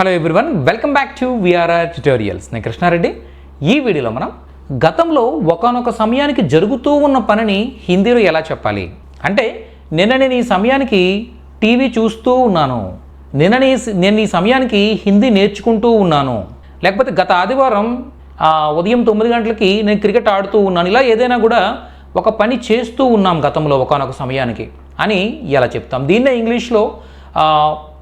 Hello everyone welcome back to VRR tutorials నేను కృష్ణారెడ్డి. ఈ వీడియోలో మనం గతంలో ఒకానొక సమయానికి జరుగుతూ ఉన్న పనిని హిందీలో ఎలా చెప్పాలి? అంటే నిన్న నేను ఈ సమయానికి టీవీ చూస్తూ ఉన్నాను. నిన్న నీ- నేను ఈ సమయానికి హిందీ నేర్చుకుంటూ ఉన్నాను. లేకపోతే గత ఆదివారం ఉదయం తొమ్మిది గంటలకి నేను క్రికెట్ ఆడుతూ ఉన్నాను. ఇలా ఏదైనా కూడా ఒక పని చేస్తూ ఉన్నాం గతంలో ఒకనొక సమయానికి అని ఎలా చెప్తాం? దీన్నే ఇంగ్లీష్లో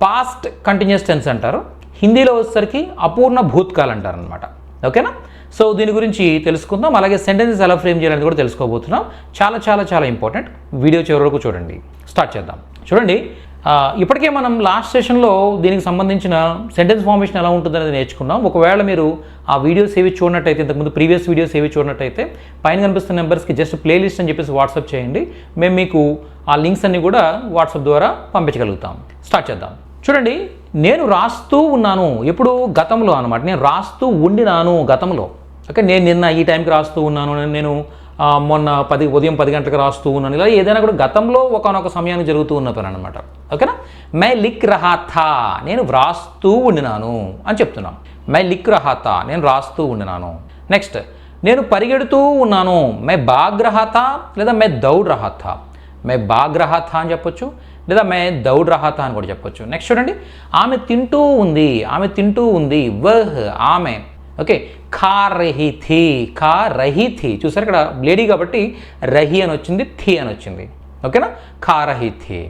పాస్ట్ కంటిన్యూస్ టెన్స్ అంటారు. హిందీలో వచ్చేసరికి అపూర్ణ భూత్కాల్ అంటారు అనమాట ఓకేనా? సో దీని గురించి తెలుసుకుందాం. అలాగే సెంటెన్సెస్ ఎలా ఫ్రేమ్ చేయాలని కూడా తెలుసుకోబోతున్నాం. చాలా చాలా చాలా ఇంపార్టెంట్. వీడియో చివరి వరకు చూడండి. స్టార్ట్ చేద్దాం. చూడండి ఇప్పటికే మనం లాస్ట్ సెషన్లో దీనికి సంబంధించిన సెంటెన్స్ ఫార్మేషన్ ఎలా ఉంటుంది అనేది నేర్చుకున్నాం. ఒకవేళ మీరు ఆ వీడియోస్ ఏవి చూడనట్టయితే ఇంతకుముందు ప్రీవియస్ వీడియోస్ ఏవి చూడనట్టయితే పైన కనిపిస్తున్న నెంబర్స్కి జస్ట్ ప్లేలిస్ట్ అని చెప్పేసి వాట్సాప్ చేయండి. మేము మీకు ఆ లింక్స్ అన్నీ కూడా వాట్సాప్ ద్వారా పంపించగలుగుతాం. స్టార్ట్ చేద్దాం. చూడండి నేను రాస్తూ ఉన్నాను. ఎప్పుడు గతంలో అనమాట నేను రాస్తూ ఉండినాను గతంలో. ఓకే నేను నిన్న ఈ టైంకి రాస్తూ ఉన్నాను. నేను మొన్న పది ఉదయం పది గంటలకు రాస్తూ ఉన్నాను. ఇలా ఏదైనా కూడా గతంలో ఒకనొక సమయానికి జరుగుతూ ఉన్న పని అనమాట ఓకేనా? మై లిక్ రహాథా నేను వ్రాస్తూ ఉండినాను అని చెప్తున్నాను మై లిక్ రహాథా నేను రాస్తూ ఉండినాను. నెక్స్ట్ నేను పరిగెడుతూ ఉన్నాను. మై బాగ్ రహాథా లేదా మై దౌడ్ రహాథా మే బాగ్ రహా థా అని చెప్పొచ్చు లేదా మే దౌడ్ రహా అని కూడా చెప్పొచ్చు. నెక్స్ట్ చూడండి. ఆమె తింటూ ఉంది ఆమె తింటూ ఉంది. వహ్ ఆమె. ఓకే. ఖా రహి థీ ఖా రహి థీ. చూసారు ఇక్కడ లేడీ కాబట్టి రహి అని వచ్చింది థీ అని వచ్చింది. ఓకేనా? ఖా రహి థీ.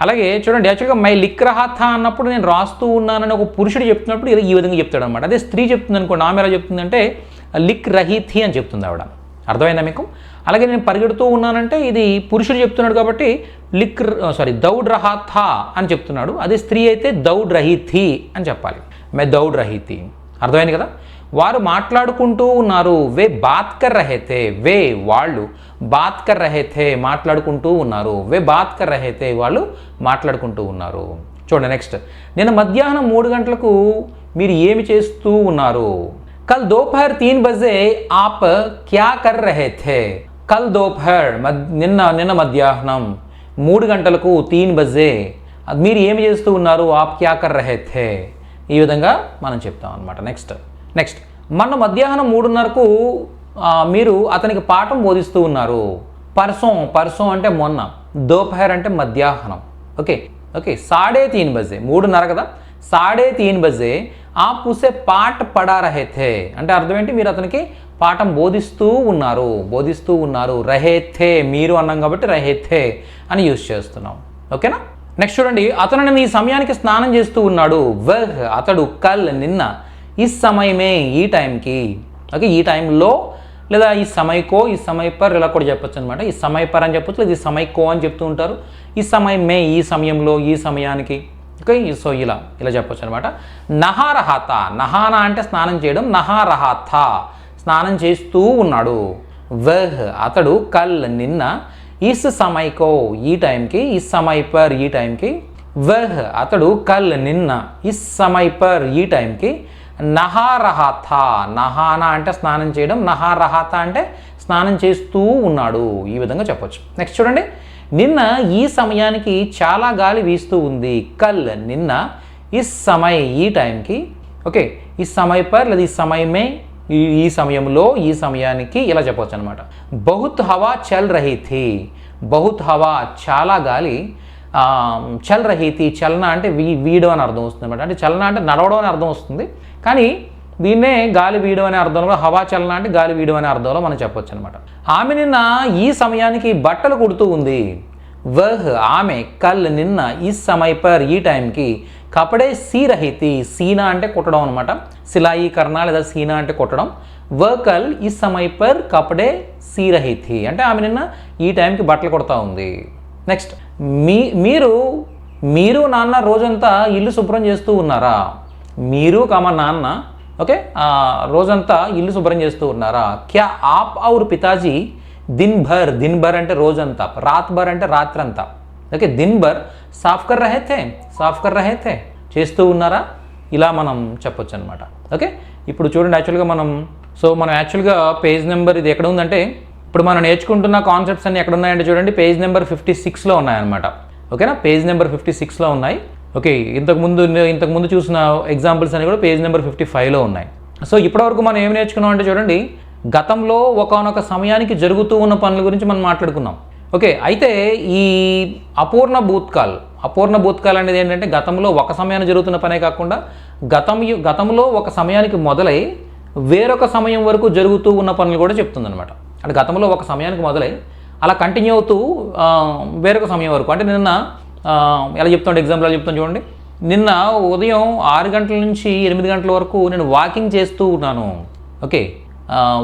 అలాగే చూడండి యాక్చువల్గా మై లిక్ రహా థా అన్నప్పుడు నేను రాస్తూ ఉన్నానని ఒక పురుషుడు చెప్తున్నప్పుడు ఈ విధంగా చెప్తాడు అనమాట అదే స్త్రీ చెప్తుంది అనుకోండి ఆమె ఎలా చెప్తుందంటే లిక్ రహి అని చెప్తుంది ఆవిడ. అర్థమైందా మీకు? అలాగే నేను పరిగెడుతూ ఉన్నానంటే ఇది పురుషుడు చెప్తున్నాడు కాబట్టి లిక్ సారీ దౌడ్ రహా అని చెప్తున్నాడు. అదే స్త్రీ అయితే దౌడ్ రహీ అని చెప్పాలి. మే దౌడ్ రహితి అర్థమైంది కదా? వారు మాట్లాడుకుంటూ ఉన్నారు. వే బాత్కర్ రహేతే వే వాళ్ళు బాత్కర్ రహేతే మాట్లాడుకుంటూ ఉన్నారు. వే బాత్కర్ రహేతే వాళ్ళు మాట్లాడుకుంటూ ఉన్నారు. చూడండి నెక్స్ట్ నేను మధ్యాహ్నం మూడు గంటలకు మీరు ఏమి చేస్తూ ఉన్నారు? కల్ దోపహర్ तीन బజే ఆప్ క్యా कर रहे थे? కల్ దోపహర్ మద్ నిన్న నిన్న మధ్యాహ్నం మూడు గంటలకు తీన్ బజే మీరు ఏమి చేస్తూ ఉన్నారు ఆప్ క్యా కర్ రహే థే ఈ విధంగా మనం చెప్తాం అనమాట నెక్స్ట్ నెక్స్ట్ మొన్న మధ్యాహ్నం మూడున్నరకు మీరు అతనికి పాఠం బోధిస్తూ ఉన్నారు పర్సోం పర్సం అంటే మొన్న దోపహర్ అంటే మధ్యాహ్నం ఓకే ఓకే సాడే తీన్ బజే మూడున్నర కదా సాడే తీన్ బజే ఆప్ ఉసే పాట పడా రహే థే అంటే అర్థం ఏంటి? మీరు అతనికి పాఠం బోధిస్తూ ఉన్నారు బోధిస్తూ ఉన్నారు. రహే థే మీరు అన్నాం కాబట్టి రహే థే అని యూజ్ చేస్తున్నాం. ఓకేనా నెక్స్ట్ చూడండి అతను నేను ఈ సమయానికి స్నానం చేస్తూ ఉన్నాడు. వహ్ అతడు కల్ నిన్న ఈ సమయమే ఈ టైంకి. ఓకే ఈ టైంలో లేదా ఈ సమయకో ఈ సమయ పర్ ఇలా కూడా చెప్పొచ్చు అనమాట ఈ సమయ పర్ అని చెప్పొచ్చు లేదా ఈ సమయకో అని చెప్తూ ఉంటారు. ఈ సమయమే ఈ సమయంలో ఈ సమయానికి. ఓకే సో ఇలా ఇలా చెప్పొచ్చు అనమాట నహారహత నహాన అంటే స్నానం చేయడం నహారహత స్నానం చేస్తూ ఉన్నాడు. వహ్ అతడు కల్ నిన్న ఇస్ సమయకో ఈ టైంకి ఇస్ సమయ పర్ ఈ టైంకి వహ్ అతడు కల్ నిన్న ఇస్ సమయ పర్ ఈ టైంకి నహారహత నహాన అంటే స్నానం చేయడం నహారహత అంటే స్నానం చేస్తూ ఉన్నాడు. ఈ విధంగా చెప్పొచ్చు. నెక్స్ట్ చూడండి. నిన్న ఈ సమయానికి చాలా గాలి వీస్తూ ఉంది. కల్ నిన్న ఈ సమయ ఈ టైంకి. ఓకే ఈ సమయ పర్ లేదా ఈ సమయమే ఈ సమయంలో ఈ సమయానికి ఇలా చెప్పవచ్చు అనమాట బహుత్ హవా చల్ రహీ థీ బహుత్ హవా చాలా గాలి చల్ రహీ థీ చలన అంటే వీ వీయడం అని అర్థం వస్తుంది అనమాట అంటే చలన అంటే నడవడం అని అర్థం వస్తుంది. కానీ దీన్నే గాలి వీయడం అనే అర్థంలో హవా చలన అంటే గాలి వీయడం అనే అర్థంలో మనం చెప్పొచ్చు అనమాట ఆమె నిన్న ఈ సమయానికి బట్టలు కుడుతూ ఉంది. వహ్ ఆమె కల్ నిన్న ఈ సమయ పర్ ఈ టైంకి కపడే సీరహితి సీనా అంటే కుట్టడం అనమాట శిలాయీకరణ లేదా సీనా అంటే కుట్టడం. వ కల్ ఈ సమయ పర్ కపడే సీరహితి. అంటే ఆమె నిన్న ఈ టైంకి బట్టలు కుడతా ఉంది. నెక్స్ట్ మీ మీరు మీరు నాన్న రోజంతా ఇల్లు శుభ్రం చేస్తూ ఉన్నారా? మీరు కమ నాన్న ఓకే? రోజంతా ఇల్లు శుభ్రం చేస్తూ ఉన్నారా? క్యా ఆప్ ఔర్ పితాజీ దిన్ భర్ దిన్ భర్ అంటే రోజంతా. రాత్ భర్ అంటే రాత్రంతా. ఓకే? దిన్ భర్ సాఫ్ కర్ రహే థే సాఫ్ కర్ రహే థే చేస్తూ ఉన్నారా? ఇలా మనం చెప్పొచ్చు అనమాట ఓకే? ఇప్పుడు చూడండి యాక్చువల్గా మనం సో మనం యాక్చువల్గా పేజ్ నెంబర్ ఇది ఎక్కడ ఉందంటే ఇప్పుడు మనం నేర్చుకుంటున్న కాన్సెప్ట్స్ అన్ని ఎక్కడ ఉన్నాయంటే చూడండి పేజ్ నెంబర్ ఫిఫ్టీ సిక్స్లో ఉన్నాయన్నమాట. ఓకేనా? పేజ్ నెంబర్ ఫిఫ్టీ సిక్స్లో ఉన్నాయి. ఓకే ఇంతకుముందు ఇంతకుముందు చూసిన ఎగ్జాంపుల్స్ అన్ని కూడా పేజ్ నెంబర్ ఫిఫ్టీ ఫైవ్లో ఉన్నాయి. సో ఇప్పటివరకు మనం ఏం నేర్చుకున్నాం అంటే చూడండి గతంలో ఒకానొక సమయానికి జరుగుతూ ఉన్న పనుల గురించి మనం మాట్లాడుకున్నాం. ఓకే అయితే ఈ అపూర్ణ భూత్కాల్ అపూర్ణ భూత్కాల్ అనేది ఏంటంటే గతంలో ఒక సమయాన్ని జరుగుతున్న పనే కాకుండా గతం గతంలో ఒక సమయానికి మొదలై వేరొక సమయం వరకు జరుగుతూ ఉన్న పనులు కూడా చెప్తుందనమాట అంటే గతంలో ఒక సమయానికి మొదలై అలా కంటిన్యూ అవుతూ వేరొక సమయం వరకు. అంటే నిన్న ఎలా చెప్తాను ఎగ్జాంపుల్ ఎలా చెప్తాను చూడండి. నిన్న ఉదయం ఆరు గంటల నుంచి ఎనిమిది గంటల వరకు నేను వాకింగ్ చేస్తూ ఉన్నాను. ఓకే.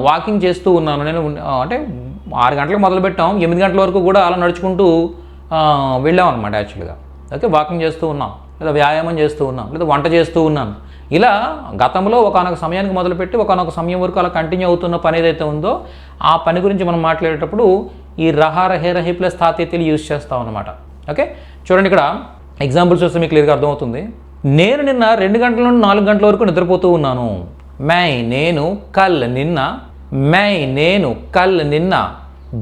వాకింగ్ చేస్తూ ఉన్నాను. నేను అంటే ఆరు గంటలకు మొదలుపెట్టాం ఎనిమిది గంటల వరకు కూడా అలా నడుచుకుంటూ వెళ్ళాం అనమాట యాక్చువల్గా ఓకే. వాకింగ్ చేస్తూ ఉన్నాం. లేదా వ్యాయామం చేస్తూ ఉన్నాం. లేదా వంట చేస్తూ ఉన్నాను. ఇలా గతంలో ఒకనొక సమయానికి మొదలుపెట్టి ఒకనొక సమయం వరకు అలా కంటిన్యూ అవుతున్న పని ఏదైతే ఉందో ఆ పని గురించి మనం మాట్లాడేటప్పుడు ఈ రహా రహే రహి ప్లస్ తాతేతీలు యూజ్ చేస్తాం అనమాట ఓకే? చూడండి ఇక్కడ ఎగ్జాంపుల్స్ చూస్తే మీకు క్లియర్గా అర్థమవుతుంది. నేను నిన్న రెండు గంటల నుండి నాలుగు గంటల వరకు నిద్రపోతూ ఉన్నాను. మై నేను కల్ నిన్న మై నేను కల్ నిన్న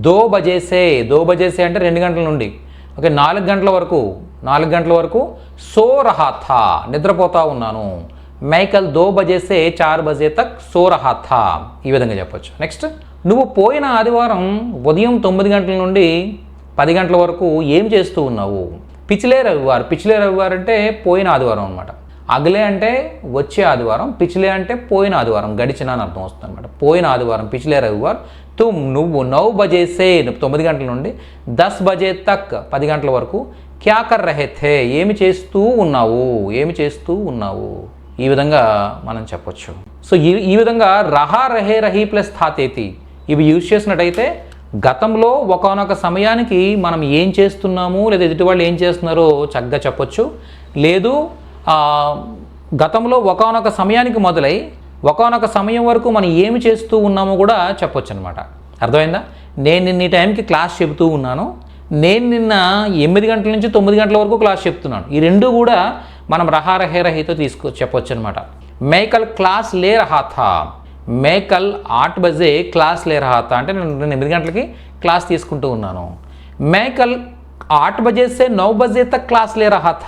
దో బజేసే దో బజేసే అంటే రెండు గంటల నుండి. ఓకే నాలుగు గంటల వరకు నాలుగు గంటల వరకు సో రహా థా నిద్రపోతా ఉన్నాను. మైకల్ దో బజేసే చార్ బజే తక్ సో రహా థా ఈ విధంగా చెప్పొచ్చు. నెక్స్ట్ నువ్వు పోయిన ఆదివారం ఉదయం తొమ్మిది గంటల నుండి పది గంటల వరకు ఏం చేస్తూ ఉన్నావు? పిచ్చిలే రవివారు. పిచ్చిలే రవివారు అంటే పోయిన ఆదివారం అనమాట అగలే అంటే వచ్చే ఆదివారం పిచ్చిలే అంటే పోయిన ఆదివారం గడిచిన అని అర్థం వస్తుంది అనమాట పోయిన ఆదివారం పిచ్చిలే రవివారం. తుమ్ నువ్వు నౌ బజేసే తొమ్మిది గంటల నుండి దస్ బజే తక్ పది గంటల వరకు క్యా కర్ రహే థే ఏమి చేస్తూ ఉన్నావు? ఏమి చేస్తూ ఉన్నావు? ఈ విధంగా మనం చెప్పొచ్చు. సో ఈ ఈ విధంగా రహా రహే రహి ప్లస్ థాతేతి ఇవి యూజ్ చేసినట్టయితే గతంలో ఒకనొక సమయానికి మనం ఏం చేస్తున్నాము లేదా ఎదుటివాళ్ళు ఏం చేస్తున్నారో చక్కగా చెప్పొచ్చు. లేదు గతంలో ఒకనొక సమయానికి మొదలై ఒకనొక సమయం వరకు మనం ఏమి చేస్తూ ఉన్నామో కూడా చెప్పొచ్చు అనమాట అర్థమైందా? నేను నిన్న ఈ టైంకి క్లాస్ చెబుతూ ఉన్నాను. నేను నిన్న ఎనిమిది గంటల నుంచి తొమ్మిది గంటల వరకు క్లాస్ చెప్తున్నాను. ఈ రెండు కూడా మనం రహా రహే రహితో తీసుకో చెప్పొచ్చు అనమాట మేకల్ క్లాస్ లే రహాథా మే మేకల్ ఆట్ బజే క్లాస్ లే రహాత? అంటే నేను నేను ఎనిమిది గంటలకి క్లాస్ తీసుకుంటూ ఉన్నాను. మేకల్ ఆట్ బజే నౌ బజే తక్ క్లాస్ లే రహాత?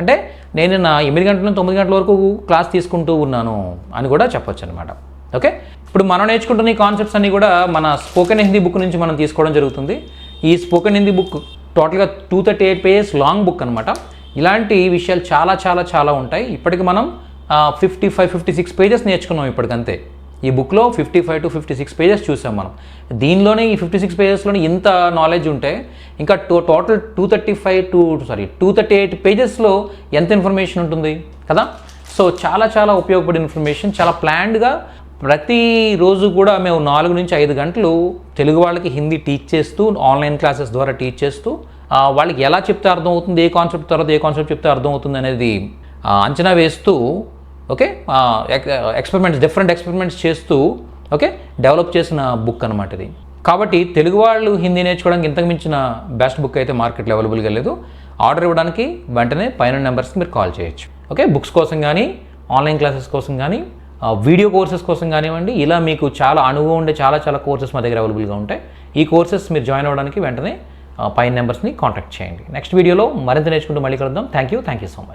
అంటే నేను నా ఎనిమిది గంటల నుంచి తొమ్మిది గంటల వరకు క్లాస్ తీసుకుంటూ ఉన్నాను అని కూడా చెప్పొచ్చు అనమాట ఓకే? ఇప్పుడు మనం నేర్చుకుంటున్న ఈ కాన్సెప్ట్స్ అన్నీ కూడా మన స్పోకెన్ హిందీ బుక్ నుంచి మనం తీసుకోవడం జరుగుతుంది. ఈ స్పోకెన్ హిందీ బుక్ టోటల్గా two thirty eight pages long book అనమాట ఇలాంటి విషయాలు చాలా చాలా చాలా ఉంటాయి. ఇప్పటికి మనం fifty five fifty six pages నేర్చుకున్నాం ఇప్పటికంతే. ఈ బుక్లో fifty five to fifty six pages చూసాం మనం. దీనిలోనే ఈ ఫిఫ్టీ సిక్స్ పేజెస్లోనే ఇంత నాలెడ్జ్ ఉంటే ఇంకా to total two thirty five two sorry two thirty eight పేజెస్లో ఎంత ఇన్ఫర్మేషన్ ఉంటుంది? కదా? సో చాలా చాలా ఉపయోగపడే ఇన్ఫర్మేషన్ చాలా ప్లాన్డ్గా ప్రతి రోజు కూడా మేము నాలుగు నుంచి ఐదు గంటలు తెలుగు వాళ్ళకి హిందీ టీచ్ చేస్తూ ఆన్లైన్ క్లాసెస్ ద్వారా టీచ్ చేస్తూ వాళ్ళకి ఎలా చెప్తే అర్థమవుతుంది ఏ కాన్సెప్ట్ తర్వాత ఏ కాన్సెప్ట్ చెప్తే అర్థమవుతుంది అనేది అంచనా వేస్తూ ఓకే? ఎక్స్పెరిమెంట్స్ డిఫరెంట్ ఎక్స్పెరిమెంట్స్ చేస్తూ ఓకే? డెవలప్ చేసిన బుక్ అనమాట ఇది. కాబట్టి తెలుగు వాళ్ళు హిందీ నేర్చుకోవడానికి ఇంతకు మించిన బెస్ట్ బుక్ అయితే మార్కెట్లో అవైలబుల్గా లేదు. ఆర్డర్ ఇవ్వడానికి వెంటనే పైన నెంబర్స్కి మీరు కాల్ చేయొచ్చు. ఓకే? బుక్స్ కోసం కానీ ఆన్లైన్ క్లాసెస్ కోసం కానీ వీడియో కోర్సెస్ కోసం కానివ్వండి ఇలా మీకు చాలా అనుభవం ఉండే చాలా చాలా కోర్సెస్ మా దగ్గర అవైలబుల్గా ఉంటాయి. ఈ కోర్సెస్ మీరు జాయిన్ అవ్వడానికి వెంటనే పైన నెంబర్స్ని కాంటాక్ట్ చేయండి. నెక్స్ట్ వీడియోలో మరింత నేర్చుకుంటూ మళ్ళీ కలుద్దాం. Thank you thank you so much.